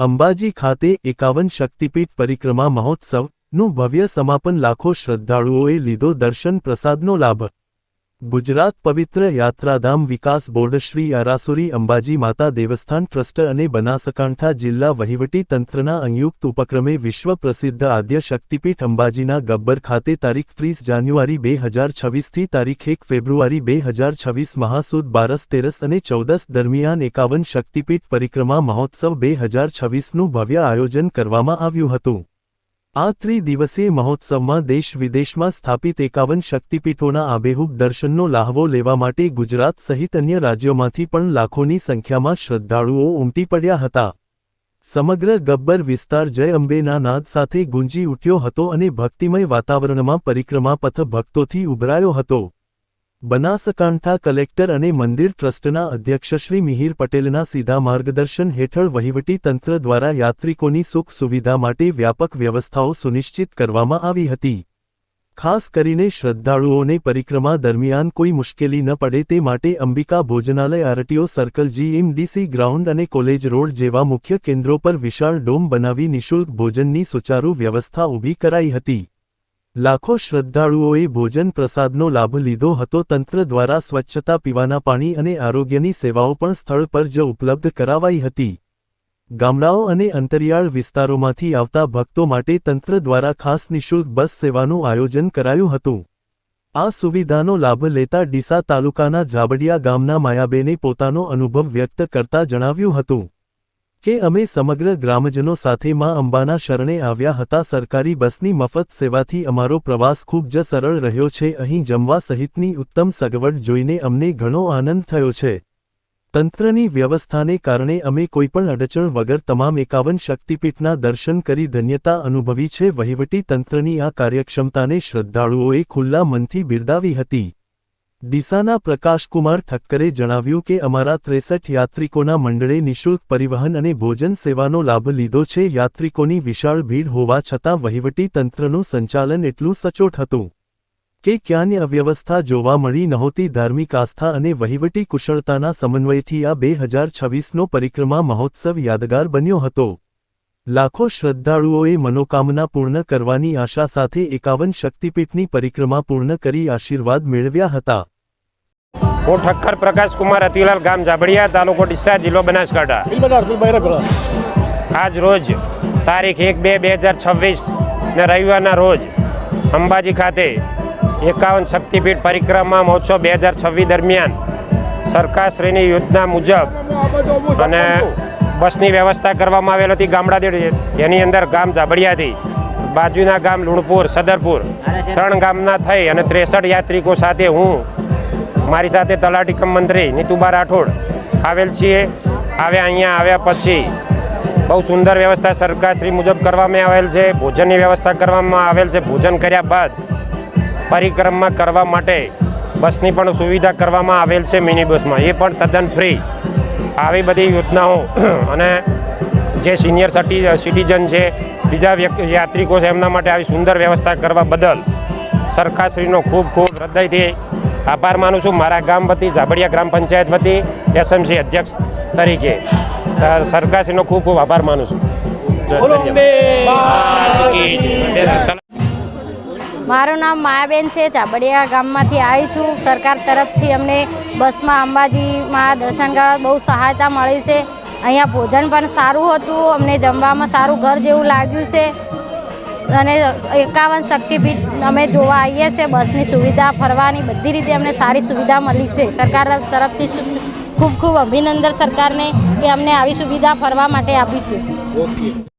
અંબાજી ખાતે એકાવન શક્તિપીઠ પરિક્રમા મહોત્સવનું ભવ્ય સમાપન લાખો શ્રદ્ધાળુઓએ લીધો દર્શન પ્રસાદનો લાભ. ગુજરાત પવિત્ર યાત્રાધામ વિકાસ બોર્ડ શ્રી અરાસુરી અંબાજી માતા દેવસ્થાન ટ્રસ્ટ અને બનાસકાંઠા જિલ્લા વહીવટી તંત્રના સંયુક્ત ઉપક્રમે વિશ્વ પ્રસિદ્ધ આદ્ય શક્તિપીઠ અંબાજીના ગબ્બર ખાતે તારીખ ત્રીસ જાન્યુઆરી બે હજાર છવ્વીસથી તારીખ એક ફેબ્રુઆરી બે હજાર છવ્વીસ મહાસુદ બારસ તેરસ અને ચૌદસ દરમિયાન એકાવન શક્તિપીઠ પરિક્રમા મહોત્સવ બે હજાર છવ્વીસનું ભવ્ય આયોજન કરવામાં આવ્યું હતું. આ ત્રિદિવસીય મહોત્સવમાં દેશ વિદેશમાં સ્થાપિત એકાવન શક્તિપીઠોના આબેહૂબ દર્શનનો લાહવો લેવા માટે ગુજરાત સહિત અન્ય રાજ્યોમાંથી પણ લાખોની સંખ્યામાં શ્રદ્ધાળુઓ ઉમટી પડ્યા હતા. સમગ્ર ગબ્બર વિસ્તાર જય અંબેના નાદ સાથે ગુંજી ઉઠ્યો હતો અને ભક્તિમય વાતાવરણમાં પરિક્રમા પથ ભક્તોથી ઉભરાયો હતો. બનાસકાંઠા કલેક્ટર અને મંદિર ટ્રસ્ટના અધ્યક્ષ શ્રી મિહિર પટેલના સીધા માર્ગદર્શન હેઠળ વહીવટી તંત્ર દ્વારા યાત્રિકોની સુખ સુવિધા માટે વ્યાપક વ્યવસ્થાઓ સુનિશ્ચિત કરવામાં આવી હતી. ખાસ કરીને શ્રદ્ધાળુઓને પરિક્રમા દરમિયાન કોઈ મુશ્કેલી ન પડે તે માટે Ambika Bhojanalay RTO circle GMDC ground અને કોલેજ રોડ જેવા મુખ્ય કેન્દ્રો પર વિશાળ ડોમ બનાવી નિઃશુલ્ક ભોજનની સુચારુ વ્યવસ્થા ઊભી કરાઈ હતી. લાખો શ્રદ્ધાળુઓએ ભોજન પ્રસાદનો લાભ લીધો હતો. તંત્ર દ્વારા સ્વચ્છતા, પીવાના પાણી અને આરોગ્યની સેવાઓ પણ સ્થળ પર જ ઉપલબ્ધ કરાવાઈ હતી. ગામડાઓ અને અંતરિયાળ વિસ્તારોમાંથી આવતા ભક્તો માટે તંત્ર દ્વારા ખાસ નિઃશુલ્ક બસ સેવાનું આયોજન કરાયું હતું. આ સુવિધાનો લાભ લેતા ડીસા તાલુકાના ઝાબડિયા ગામના માયાબેને પોતાનો અનુભવ વ્યક્ત કરતા જણાવ્યું હતું. કે અમે સમગ્ર ગ્રામજનો સાથે માં અંબાના શરણે આવ્યા હતા. સરકારી બસની મફત સેવાથી અમારો પ્રવાસ ખૂબ જ સરળ રહ્યો છે. અહીં જમવા સહિતની ઉત્તમ સગવડ જોઈને અમને ઘણો આનંદ થયો છે. તંત્રની વ્યવસ્થાને કારણે અમે કોઈપણ અડચણ વગર તમામ એકાવન શક્તિપીઠના દર્શન કરી ધન્યતા અનુભવી છે. વહીવટી તંત્રની આ કાર્યક્ષમતાને શ્રદ્ધાળુઓએ ખુલ્લા મનથી બિરદાવી હતી. ડીસાના પ્રકાશકુમાર ઠક્કરે જણાવ્યું કે અમારા ત્રેસઠ યાત્રિકોના મંડળે નિઃશુલ્ક પરિવહન અને ભોજન સેવાનો લાભ લીધો છે. યાત્રિકોની વિશાળ ભીડ હોવા છતાં વહીવટી તંત્રનું સંચાલન એટલું સચોટ હતું કે ક્યાંય અવ્યવસ્થા જોવા મળી નહોતી. ધાર્મિક આસ્થા અને વહીવટી કુશળતાના સમન્વયથી આ બે હજાર છવ્વીસનો પરિક્રમા મહોત્સવ યાદગાર બન્યો હતો. લાખો શ્રદ્ધાળુઓએ મનોકામના પૂર્ણ કરવાની આશા સાથે એકાવન શક્તિપીઠની પરિક્રમા પૂર્ણ કરી આશીર્વાદ મેળવ્યા હતા. હું ઠક્કર પ્રકાશ કુમાર અતિલાલ ગામ જાબડિયા તાલુકો ડીસા જિલ્લો બનાસકાંઠા. આજ રોજ તારીખ એક બે બે હજાર છવ્વીસ ને રવિવારના રોજ અંબાજી ખાતે એકાવન શક્તિપીઠ પરિક્રમા મહોત્સવ બે હજાર છવ્વીસ દરમિયાન સરકારશ્રીની યોજના મુજબ અને બસની વ્યવસ્થા કરવામાં આવેલ હતી ગામડા દીઠ એની અંદર ગામ જાબડિયાથી બાજુના ગામ લુણપુર સદરપુર ત્રણ ગામના થઈ અને ત્રેસઠ યાત્રિકો સાથે હું મારી સાથે તલાટી કમ મંત્રી નીતુબા રાઠોડ આવેલ છીએ. આવ્યા અહીંયા, આવ્યા પછી બહુ સુંદર વ્યવસ્થા સરકારશ્રી મુજબ કરવામાં આવેલ છે. ભોજનની વ્યવસ્થા કરવામાં આવેલ છે. ભોજન કર્યા બાદ પરિક્રમા કરવા માટે બસની પણ સુવિધા કરવામાં આવેલ છે મિની બસમાં એ પણ તદ્દન ફ્રી. આવી બધી યોજનાઓ અને જે સિનિયર સિટીઝન છે, બીજા યાત્રિકો છે, એમના માટે આવી સુંદર વ્યવસ્થા કરવા બદલ સરકારશ્રીનો ખૂબ ખૂબ હૃદયથી આભાર માનું છું. મારા ગામ વતી ઝાબડિયા ગ્રામ પંચાયત વતી એસએમસી અધ્યક્ષ તરીકે સરકારશ્રીનો ખૂબ ખૂબ આભાર માનું છું. મારું નામ માયાબેન છે. ચાબડિયા ગામમાંથી આવી છું. સરકાર તરફથી અમને બસમાં અંબાજીમાં દર્શન કરવા બહુ સહાયતા મળી છે. અહીંયા ભોજન પણ સારું હતું. અમને જમવામાં સારું ઘર જેવું લાગ્યું છે. અને એકાવન શક્તિપીઠ અમે જોવા આવીએ છીએ, બસની સુવિધા, ફરવાની બધી રીતે અમને સારી સુવિધા મળી છે. સરકાર તરફથી ખૂબ ખૂબ અભિનંદન સરકારને કે અમને આવી સુવિધા ફરવા માટે આપી છે.